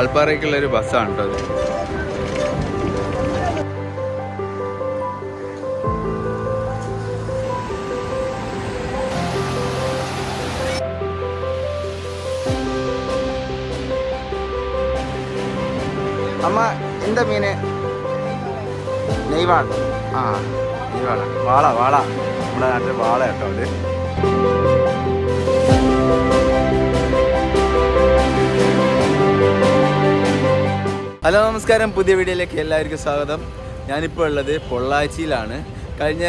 വാൾപ്പാറയ്ക്കുള്ള ഒരു ബസ്സാണ് കേട്ടോ അമ്മ എന്താ മീന്? നെയ്വാൾ ആ നെയ്വാള. വാള വാള. നമ്മുടെ നാട്ടിൽ വാള കേട്ടോ അത്. ഹലോ നമസ്കാരം. പുതിയ വീഡിയോയിലേക്ക് എല്ലാവർക്കും സ്വാഗതം. ഞാനിപ്പോൾ ഉള്ളത് പൊള്ളാച്ചിയിലാണ്. കഴിഞ്ഞ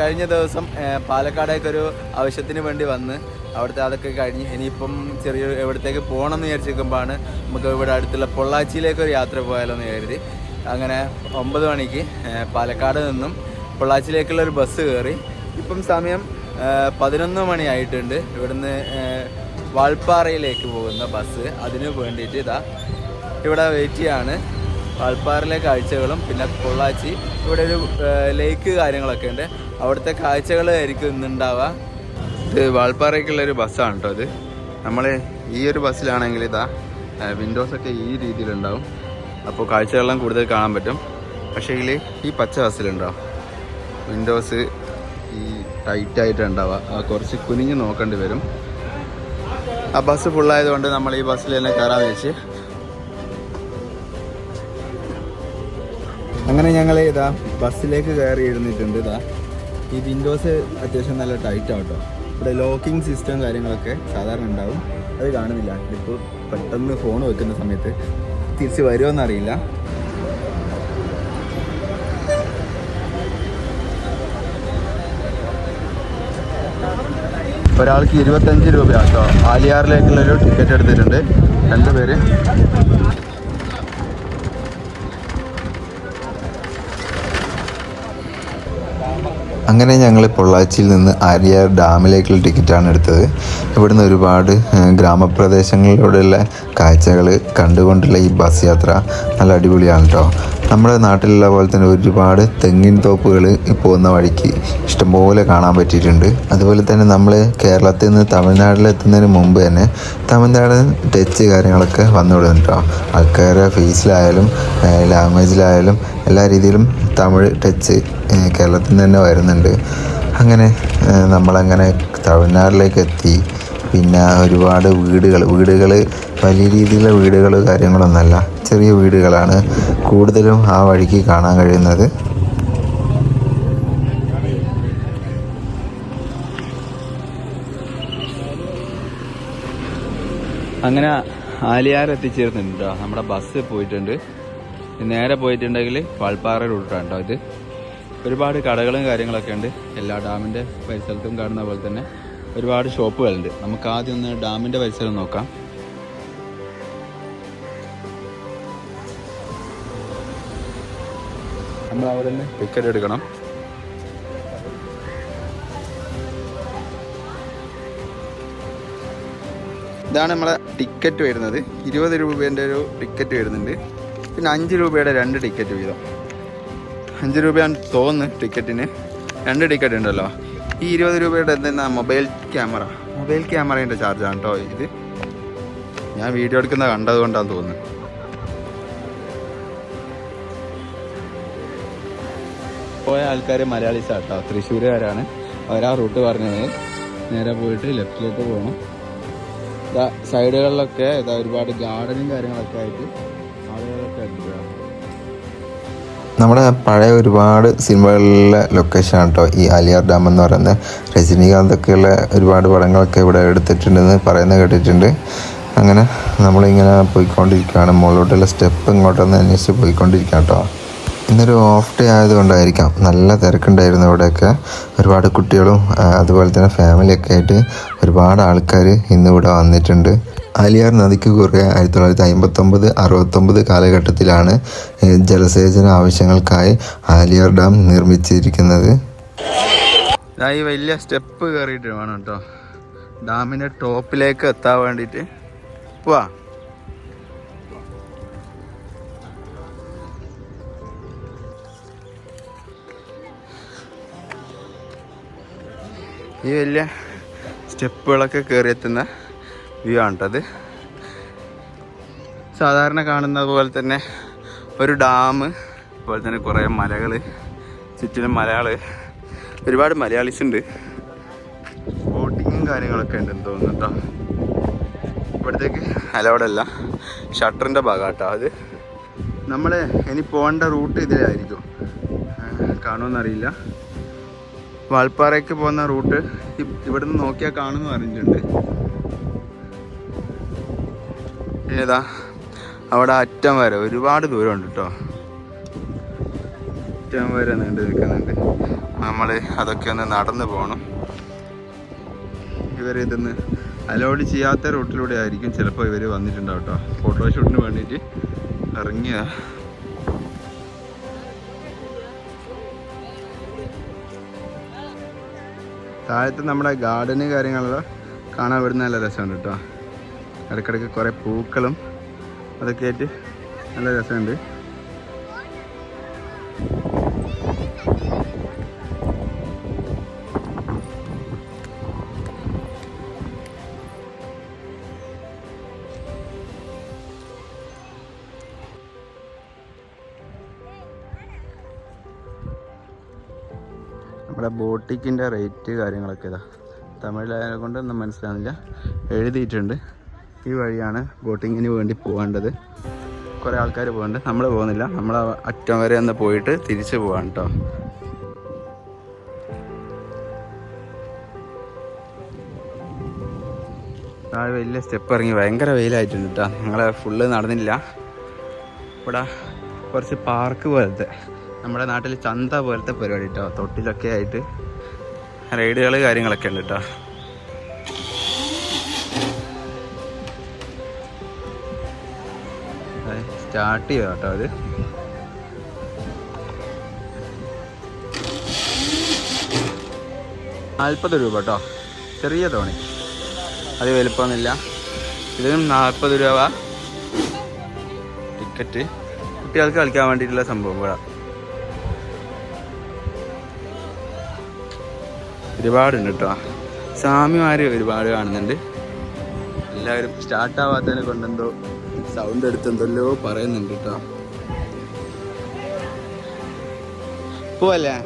കഴിഞ്ഞ ദിവസം പാലക്കാടേക്ക് പാലക്കാടേക്കൊരു ആവശ്യത്തിന് വേണ്ടി വന്ന് അവിടുത്തെ അതൊക്കെ കഴിഞ്ഞ് ഇനിയിപ്പം ചെറിയ എവിടത്തേക്ക് പോകണം എന്ന് വിചാരിച്ചിരിക്കുമ്പോഴാണ് നമുക്ക് ഇവിടെ അടുത്തുള്ള പൊള്ളാച്ചിയിലേക്ക് ഒരു യാത്ര പോയാലോ എന്ന് കരുതി. അങ്ങനെ ഒമ്പത് മണിക്ക് പാലക്കാട് നിന്നും പൊള്ളാച്ചിയിലേക്കുള്ള ഒരു ബസ് കയറി ഇപ്പം സമയം പതിനൊന്ന് മണിയായിട്ടുണ്ട്. ഇവിടുന്ന് വാൾപ്പാറയിലേക്ക് പോകുന്ന ബസ്. അതിന് വേണ്ടിയിട്ട് ഇതാ ഇവിടെ വെയിറ്റ് ചെയ്യാണ്. വാൾപ്പാറിലെ കാഴ്ചകളും പിന്നെ പൊള്ളാച്ചി. ഇവിടെ ഒരു ലേക്ക് കാര്യങ്ങളൊക്കെ ഉണ്ട്. അവിടുത്തെ കാഴ്ചകളായിരിക്കും ഇന്നുണ്ടാവുക ഇത് വാൾപ്പാറയ്ക്കുള്ള ഒരു ബസ്സാണ് കേട്ടോ ഇത്. നമ്മൾ ഈ ഒരു ബസ്സിലാണെങ്കിൽ ഇതാ വിൻഡോസൊക്കെ ഈ രീതിയിലുണ്ടാവും അപ്പോൾ കാഴ്ചകളെല്ലാം കൂടുതൽ കാണാൻ പറ്റും. പക്ഷേ ഇതിൽ ഈ പച്ച ബസ്സിലുണ്ടാവും വിൻഡോസ് ഈ ടൈറ്റായിട്ട് ഉണ്ടാവുക. ആ കുറച്ച് കുനിഞ്ഞ് നോക്കേണ്ടി വരും. ആ ബസ് ഫുള്ളായതുകൊണ്ട് നമ്മൾ ഈ ബസ്സിൽ തന്നെ കയറാമെന്ന് വെച്ച് അങ്ങനെ ഞങ്ങൾ ഇതാ ബസ്സിലേക്ക് കയറി ഇരുന്നിട്ടുണ്ട് ഇതാ ഈ വിൻഡോസ് അത്യാവശ്യം നല്ല ടൈറ്റ് ആട്ടോ ഇവിടെ ലോക്കിംഗ് സിസ്റ്റം കാര്യങ്ങളൊക്കെ സാധാരണ ഉണ്ടാവും. അത് കാണുന്നില്ല. ഇപ്പോൾ പെട്ടെന്ന് ഫോൺ വെക്കുന്ന സമയത്ത് തിരിച്ച് വരുമോ അറിയില്ല. ഒരാൾക്ക് ഇരുപത്തഞ്ച് രൂപയാണ് കേട്ടോ. ആലിയാറിലേക്കുള്ളൊരു ടിക്കറ്റ് എടുത്തിട്ടുണ്ട്. രണ്ട് അങ്ങനെ ഞങ്ങൾ പൊള്ളാച്ചിയിൽ നിന്ന് ആര്യാർ ഡാമിലേക്കുള്ള ടിക്കറ്റാണ് എടുത്തത്. ഇവിടുന്ന് ഒരുപാട് ഗ്രാമപ്രദേശങ്ങളിലൂടെയുള്ള കാഴ്ചകൾ കണ്ടുകൊണ്ടുള്ള ഈ ബസ് യാത്ര നല്ല അടിപൊളിയാണ് കേട്ടോ നമ്മുടെ നാട്ടിലുള്ള പോലെ തന്നെ ഒരുപാട് തെങ്ങിൻ തോപ്പുകൾ ഇപ്പോൾ വന്ന വഴിക്ക് ഇഷ്ടംപോലെ കാണാൻ പറ്റിയിട്ടുണ്ട്. അതുപോലെ തന്നെ നമ്മൾ കേരളത്തിൽ നിന്ന് തമിഴ്നാട്ടിലെത്തുന്നതിന് മുമ്പ് തന്നെ തമിഴ്നാട് ടച്ച് കാര്യങ്ങളൊക്കെ വന്നു വിടുന്നുണ്ട് ആൾക്കാരുടെ ഫേസിലായാലും ലാംഗ്വേജിലായാലും എല്ലാ രീതിയിലും തമിഴ് ടച്ച് കേരളത്തിൽ നിന്ന് തന്നെ വരുന്നുണ്ട്. അങ്ങനെ നമ്മളങ്ങനെ തമിഴ്നാട്ടിലേക്ക് എത്തി. പിന്നെ ഒരുപാട് വീടുകൾ വീടുകൾ വലിയ രീതിയിലുള്ള വീടുകൾ കാര്യങ്ങളൊന്നല്ല ചെറിയ വീടുകളാണ് കൂടുതലും ആ വഴിക്ക് കാണാൻ കഴിയുന്നത്. അങ്ങനെ ആലിയാർ എത്തിച്ചേർന്നിട്ടുണ്ട്. കേട്ടോ നമ്മുടെ ബസ് പോയിട്ടുണ്ട്. നേരെ പോയിട്ടുണ്ടെങ്കിൽ പാൽപ്പാറ റൂട്ടാണ് കേട്ടോ ഇത്. ഒരുപാട് കടകളും കാര്യങ്ങളൊക്കെ ഉണ്ട്. എല്ലാ ഡാമിന്റെ പരിസരത്തും കാണുന്ന പോലെ തന്നെ ഒരുപാട് ഷോപ്പുകളുണ്ട് നമുക്ക് ആദ്യം ഒന്ന് ഡാമിന്റെ പരിസരം നോക്കാം. ടിക്കറ്റ് എടുക്കണം. ഇതാണ് നമ്മളെ ടിക്കറ്റ് വരുന്നത്. ഇരുപത് രൂപേന്റെ ഒരു ടിക്കറ്റ് വരുന്നുണ്ട്. പിന്നെ അഞ്ച് രൂപയുടെ രണ്ട് ടിക്കറ്റ് വീതം. അഞ്ച് രൂപയാണ് തോന്നുന്നു ടിക്കറ്റിന് രണ്ട് ടിക്കറ്റ് ഉണ്ടല്ലോ. ഈ ഇരുപത് രൂപയുടെ എന്തെന്നാ? Mobile camera. മൊബൈൽ ക്യാമറേന്റെ ചാർജാണ് കേട്ടോ ഇത്. ഞാൻ വീഡിയോ എടുക്കുന്ന കണ്ടത് കൊണ്ടാണ് പോയ ആൾക്കാർ മലയാളി കേട്ടോ തൃശ്ശൂരുകാരാണ്. അവരാ റൂട്ട് പറഞ്ഞത്. നേരെ പോയിട്ട് ലെഫ്റ്റിലേക്ക് പോകണം ഇതാ സൈഡുകളിലൊക്കെ ഇതാ ഒരുപാട് ഗാർഡനും കാര്യങ്ങളൊക്കെ ആയിട്ട് ആളുകളൊക്കെ. നമ്മുടെ പഴയ ഒരുപാട് സിനിമകളിലെ ലൊക്കേഷൻ കേട്ടോ ഈ അലിയാർ ഡാം എന്ന് പറയുന്നത്. രജനീകാന്തൊക്കെയുള്ള ഒരുപാട് പടങ്ങളൊക്കെ ഇവിടെ എടുത്തിട്ടുണ്ടെന്ന് പറയുന്നത് കേട്ടിട്ടുണ്ട്. അങ്ങനെ നമ്മളിങ്ങനെ പോയിക്കൊണ്ടിരിക്കുകയാണ്. മുകളിലോട്ടുള്ള സ്റ്റെപ്പ് ഇങ്ങോട്ടൊന്ന് അന്വേഷിച്ച് പോയിക്കൊണ്ടിരിക്കാം കേട്ടോ. ഇന്നൊരു ഓഫ് ഡേ ആയതുകൊണ്ടായിരിക്കാം. നല്ല തിരക്കുണ്ടായിരുന്നു ഇവിടെയൊക്കെ. ഒരുപാട് കുട്ടികളും അതുപോലെ തന്നെ ഫാമിലിയൊക്കെ ആയിട്ട് ഒരുപാട് ആൾക്കാർ ഇന്നിവിടെ വന്നിട്ടുണ്ട്. ആലിയാർ നദിക്ക് കുറേ ആയിരത്തി തൊള്ളായിരത്തി അമ്പത്തൊമ്പത് അറുപത്തൊമ്പത് കാലഘട്ടത്തിലാണ് ജലസേചന ആവശ്യങ്ങൾക്കായി ആലിയാർ ഡാം നിർമ്മിച്ചിരിക്കുന്നത്. ഈ വലിയ സ്റ്റെപ്പ് കയറിയിട്ട് വേണം കേട്ടോ ഡാമിന്റെ ടോപ്പിലേക്ക് എത്താൻ വേണ്ടിയിട്ട്. പോവാ ഈ വലിയ സ്റ്റെപ്പുകളൊക്കെ കയറി എത്തുന്ന വ്യൂ ആണ് കേട്ടോ സാധാരണ കാണുന്നത് പോലെ തന്നെ ഒരു ഡാം അതുപോലെ തന്നെ കുറേ മലകൾ ചുറ്റിലും മലയാൾ ഒരുപാട് മലയാളീസ് ഉണ്ട്. ബോട്ടിങ്ങും കാര്യങ്ങളൊക്കെ ഉണ്ടെന്ന് തോന്നുന്നു കേട്ടോ ഇവിടത്തേക്ക് അലവടല്ല ഷട്ടറിന്റെ ഭാഗം കേട്ടോ അത്. നമ്മൾ ഇനി പോകേണ്ട റൂട്ട് ഇതിലായിരിക്കും. കാണുമെന്നറിയില്ല വാൾപ്പാറയ്ക്ക് പോകുന്ന റൂട്ട് ഇവിടുന്ന് നോക്കിയാൽ കാണുമെന്ന് പറഞ്ഞിട്ടുണ്ട് ഏതാ? അവിടെ അറ്റം വരെ ഒരുപാട് ദൂരമുണ്ട് കേട്ടോ അറ്റം വരെ നീണ്ടു നിൽക്കുന്നുണ്ട്. നമ്മൾ അതൊക്കെ ഒന്ന് നടന്നു പോകണം ഇവർ ഇതൊന്ന് അലോഡ് ചെയ്യാത്ത റൂട്ടിലൂടെ ആയിരിക്കും ചിലപ്പോൾ ഇവർ വന്നിട്ടുണ്ടാവും കേട്ടോ ഫോട്ടോഷൂട്ടിന് വേണ്ടിയിട്ട് ഇറങ്ങിയ. താഴത്ത് നമ്മുടെ ഗാർഡന് കാര്യങ്ങളെല്ലാം കാണാൻ വരുന്ന നല്ല രസമുണ്ട് കേട്ടോ ഇടയ്ക്കിടയ്ക്ക് കുറേ പൂക്കളും അതൊക്കെ ആയിട്ട് നല്ല രസമുണ്ട്. നമ്മുടെ ബോട്ടിക്കിന്റെ റേറ്റ് കാര്യങ്ങളൊക്കെ ഇതാ. തമിഴിലായതിനെ കൊണ്ടൊന്നും മനസ്സിലാവുന്നില്ല. എഴുതിയിട്ടുണ്ട്. ഈ വഴിയാണ് ബോട്ടിങ്ങിന് വേണ്ടി പോകേണ്ടത്. കുറേ ആൾക്കാർ പോകുന്നുണ്ട് നമ്മൾ പോകുന്നില്ല. നമ്മൾ അറ്റം വരെ ഒന്ന് പോയിട്ട് തിരിച്ച് പോവാണ് കേട്ടോ. താഴെ വലിയ സ്റ്റെപ്പ് ഇറങ്ങി. ഭയങ്കര വെയിലായിട്ടുണ്ട് കേട്ടോ. ഞങ്ങൾ ഫുള്ള് നടന്നില്ല. ഇവിടെ കുറച്ച് പാർക്ക് പോലത്തെ. നമ്മുടെ നാട്ടിൽ ചന്ത പോലത്തെ പരിപാടി കേട്ടോ തൊട്ടിലൊക്കെ ആയിട്ട് റൈഡുകൾ കാര്യങ്ങളൊക്കെ ഉണ്ട് കേട്ടോ സ്റ്റാർട്ട് ചെയ്യുക കേട്ടോ അത്? നാൽപ്പത് രൂപ കേട്ടോ ചെറിയ തോണി. അത് വലുപ്പമൊന്നുമില്ല. ഇതിനും നാൽപ്പത് രൂപ. ടിക്കറ്റ്. കുട്ടികൾക്ക് കളിക്കാൻ വേണ്ടിയിട്ടുള്ള സംഭവം ഒരുപാടുണ്ട് കേട്ടോ സ്വാമിമാർ ഒരുപാട് കാണുന്നുണ്ട്. എല്ലാവരും സ്റ്റാർട്ട് ആവാത്തതിനെ കൊണ്ടെന്തോ സൗണ്ട് എടുത്തെന്തല്ലോ പറയുന്നുണ്ട് കേട്ടോ പോവല്ലേ?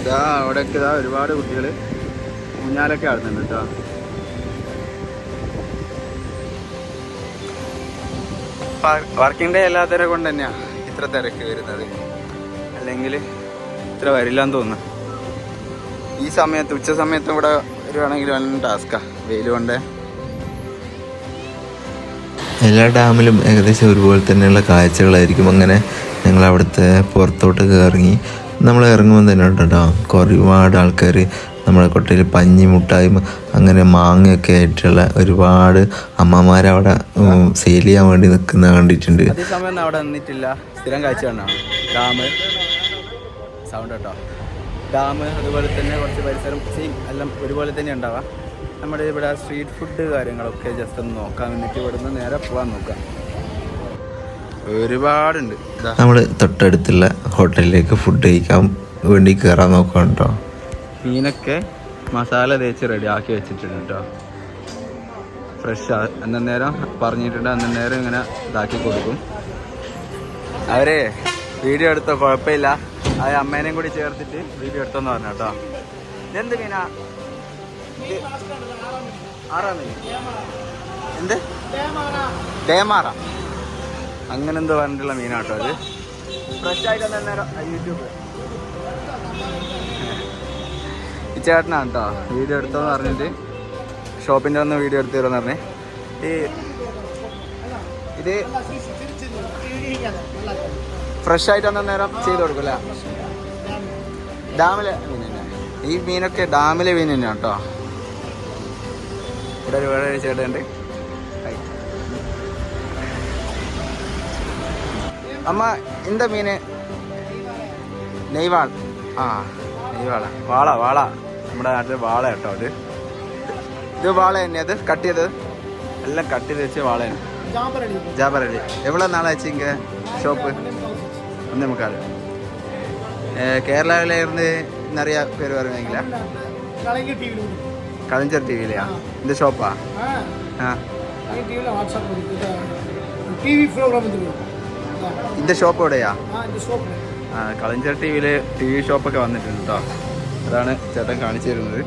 ഇതാ അവിടെയൊക്കെ ഇതാ ഒരുപാട് കുട്ടികൾ ഊഞ്ഞാലൊക്കെ ആടുന്നുണ്ട് കേട്ടോ വർക്കിംഗ് ഡേ അല്ലാത്തവരെ കൊണ്ട് തന്നെയാ. ഇത്ര തിരക്ക് വരുന്നത്? അല്ലെങ്കിൽ ഇത്ര വരില്ലാന്ന് തോന്നുന്നു. ഈ സമയത്ത് ഉച്ച സമയത്ത് ഇവിടെ വരുവാണെങ്കിൽ നല്ല ടാസ്കാ വെയിൽ കൊണ്ട്. എല്ലാ ഡാമിലും ഏകദേശം ഒരുപോലെ തന്നെയുള്ള കാഴ്ചകളായിരിക്കും. അങ്ങനെ ഞങ്ങൾ അവിടുത്തെ പുറത്തോട്ട് ഇറങ്ങി നമ്മൾ ഇറങ്ങുമ്പോൾ തന്നെ ഉണ്ടോ? കേട്ടോ ഒരുപാട് ആൾക്കാർ നമ്മുടെ കൊട്ടയിൽ പഞ്ഞി മുട്ടായും അങ്ങനെ മാങ്ങയൊക്കെ ആയിട്ടുള്ള ഒരുപാട് അമ്മമാരവിടെ സെയിൽ ചെയ്യാൻ വേണ്ടി നിൽക്കുന്ന കണ്ടിട്ടുണ്ട്. അവിടെ നിന്നിട്ടില്ല. സ്ഥിരം കാഴ്ച കാണാം ഡാം സൗണ്ട് കേട്ടോ. ഡാം അതുപോലെ തന്നെ കുറച്ച് പരിസരം സെയിം എല്ലാം ഒരുപോലെ തന്നെ ഉണ്ടാവാം. നമ്മുടെ ഇവിടെ സ്ട്രീറ്റ് ഫുഡ് കാര്യങ്ങളൊക്കെ ജസ്റ്റ് ഒന്ന് നോക്കാൻ ഇവിടെ ഇവിടുന്ന് നേരെ പോകാൻ നോക്കാം. ഒരുപാടുണ്ട്. നമ്മൾ തൊട്ടടുത്തുള്ള ഹോട്ടലിലേക്ക് ഫുഡ് കഴിക്കാൻ വേണ്ടി കയറാൻ നോക്കാം കേട്ടോ മീനൊക്കെ മസാല തേച്ച് റെഡി ആക്കി വെച്ചിട്ടുണ്ട് കേട്ടോ ഫ്രഷ് അന്നേരം പറഞ്ഞിട്ടുണ്ട്. അന്നേരം ഇങ്ങനെ ഇതാക്കി കൊടുക്കും. അവരെ വീഡിയോ എടുത്തോ കുഴപ്പമില്ല. അത് അമ്മേനെയും കൂടി ചേർത്തിട്ട് വീഡിയോ എടുത്തോന്ന് പറഞ്ഞു കേട്ടോ. എന്ത് മീനാ? ആറാ മീൻ. എന്ത്? തേമാറ. അങ്ങനെ എന്തോ പറഞ്ഞിട്ടുള്ള മീനാട്ടോ അത്. ഫ്രഷ് ആയിട്ട് യൂട്യൂബ് ഈ ചേട്ടനാണ് കേട്ടോ. വീഡിയോ എടുത്തോന്ന് പറഞ്ഞിട്ട് ഷോപ്പിന്റെ ഒന്ന് വീഡിയോ എടുത്തു തരുമെന്ന് പറഞ്ഞേ. ഈ ഇത് ഫ്രഷ് ആയിട്ട് അന്നേരം ചെയ്ത് കൊടുക്കും ഡാമിലെ മീൻ ഈ മീനൊക്കെ ഡാമിലെ മീൻ തന്നെയാണ് കേട്ടോ. ഇവിടെ ഒരു വേറെ ചേട്ടുണ്ട് അമ്മ എന്താ മീന്? നെയ്വാൾ. ആ നെയ്വാള. വാള വാള. നമ്മുടെ നാട്ടിൽ വാള കേട്ടോ അത് ഇത് വാള തന്നെ അത് കട്ട് ചെയ്തത്. എല്ലാം കട്ട് ചെയ്ത് വെച്ച് വാള തന്നെ ജാബറലി എവിടെ നാളെ വെച്ചിങ്ക ഷോപ്പ്. ഒന്ന് നമുക്കാട് കേരളയിലായിരുന്നു എന്നറിയാ പേര് പറയുമെങ്കിലാ? കളഞ്ചർ ടി വിയിലെയാ എന്റെ ഷോപ്പാ? ആ. ഷോപ്പ് എവിടെയാ? ആ കളഞ്ചർ ടി വിയിൽ ടി വി ഷോപ്പൊക്കെ വന്നിട്ടുണ്ട് കേട്ടോ അതാണ് ചേട്ടൻ കാണിച്ചു തരുന്നത്.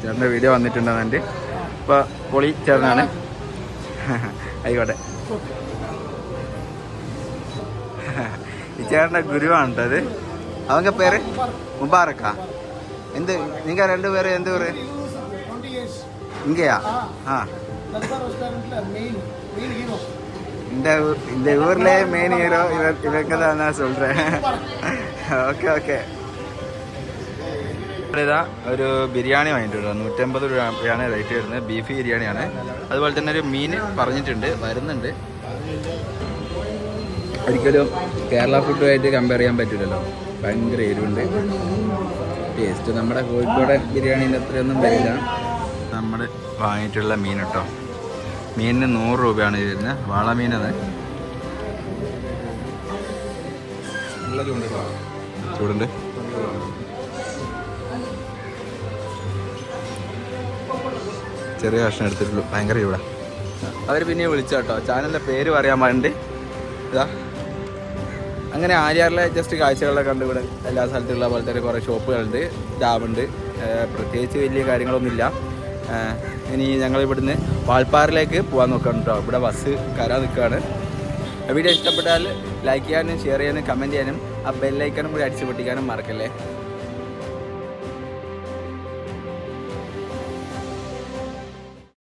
ചേട്ടന്റെ വീഡിയോ വന്നിട്ടുണ്ടെന്നെ അപ്പോൾ പൊളി ചേട്ടനാണ്. ആയിക്കോട്ടെ. ഈ ചേട്ടൻ്റെ ഗുരുവാണ് കേട്ടോ അത് அவங்க പേര് മുബാറക്കാ എന്ത് നിങ്ങൾ രണ്ടുപേരും എന്ത് പേര് டுவெண்ட்டி இயர்ஸ் ഇങ്ങയാ ആ லக்பர் ரெஸ்டாரண்ட்டில் மெயின் மெயின் ஹீரோ இந்த ஊ- இந்த ஊர்லயே மெயின் ஹீரோ இவ இவங்க தான் நான் சொல்றேன் ഓക്കെ ഓക്കെ ഇതാ ഒരു ബിരിയാണി വാങ്ങിയിട്ടുണ്ട് നൂറ്റമ്പത് രൂപയാണ് റേറ്റ് വരുന്നത് ബീഫ് ബിരിയാണിയാണ് അതുപോലെ തന്നെ ഒരു മീൻ പറഞ്ഞിട്ടുണ്ട് വരുന്നുണ്ട് ഒരിക്കലും കേരള ഫുഡുമായിട്ട് കമ്പയർ ചെയ്യാൻ പറ്റില്ലല്ലോ ഭയങ്കര എരിവുണ്ട്. ടേസ്റ്റ് നമ്മുടെ കോഴിക്കോടൻ ബിരിയാണീന്റെ അത്രയൊന്നും വരില്ല നമ്മൾ വാങ്ങിയിട്ടുള്ള മീൻ കേട്ടോ മീനിന് നൂറ് രൂപയാണ് വരുന്നത് വാള മീനാണ് നല്ല ചൂടുണ്ടോ ചെറിയ കഷ്ണം എടുത്തിട്ടുള്ളൂ. ഭയങ്കര ചൂടാ. അവർ പിന്നെ വിളിച്ചു കേട്ടോ ചാനലിന്റെ പേര് പറയാൻ വേണ്ടി. ഇതാ. അങ്ങനെ ആര്യാറിലെ ജസ്റ്റ് കാഴ്ചകളെ കണ്ട് ഇവിടെ എല്ലാ സ്ഥലത്തുള്ള പോലെ തന്നെ കുറേ ഷോപ്പുകളുണ്ട് ഡാമുണ്ട് പ്രത്യേകിച്ച് വലിയ കാര്യങ്ങളൊന്നുമില്ല. ഇനി ഞങ്ങൾ ഇവിടുന്ന് വാൾപ്പാറിലേക്ക് പോകാൻ നോക്കണം കേട്ടോ ഇവിടെ ബസ് കയറാൻ നിൽക്കുകയാണ്. വീഡിയോ ഇഷ്ടപ്പെട്ടാൽ ലൈക്ക് ചെയ്യാനും ഷെയർ ചെയ്യാനും കമന്റ് ചെയ്യാനും ആ ബെല്ലൈക്കനും കൂടി അടിച്ചു പൊട്ടിക്കാനും മറക്കല്ലേ?